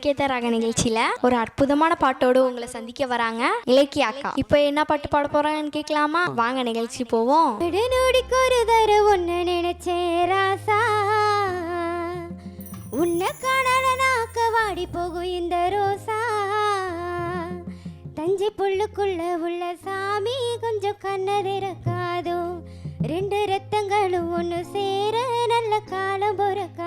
இலக்கியத்தை ராக நிகழ்ச்சியில ஒரு அற்புதமான பாட்டோடு உங்களை சந்திக்க வராங்க. இலக்கிய அக்கா இப்போ என்ன பாட்டு பாட போறாங்கன்னு கேட்கலாமா வாங்க நிகழ்ச்சி போவோம். விடுநொடிக்கு ஒரு தர ஒன்று நினைச்சேன் ராசா. உன்னை காணலனாக்க வாடி போகும் இந்த ரோசா. தஞ்சை புல்லுக்குள்ள உள்ள சாமி கொஞ்சம் கண்ணதிறக்காதோ ரெண்டு ரத்தங்களும் ஒன்று சேர நல்ல காலம் பொறுக்க